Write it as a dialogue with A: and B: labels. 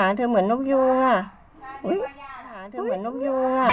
A: หาเธอเหมือนนกยูงอะ อุ้ยหาเธอเหมือนนกยูงอะ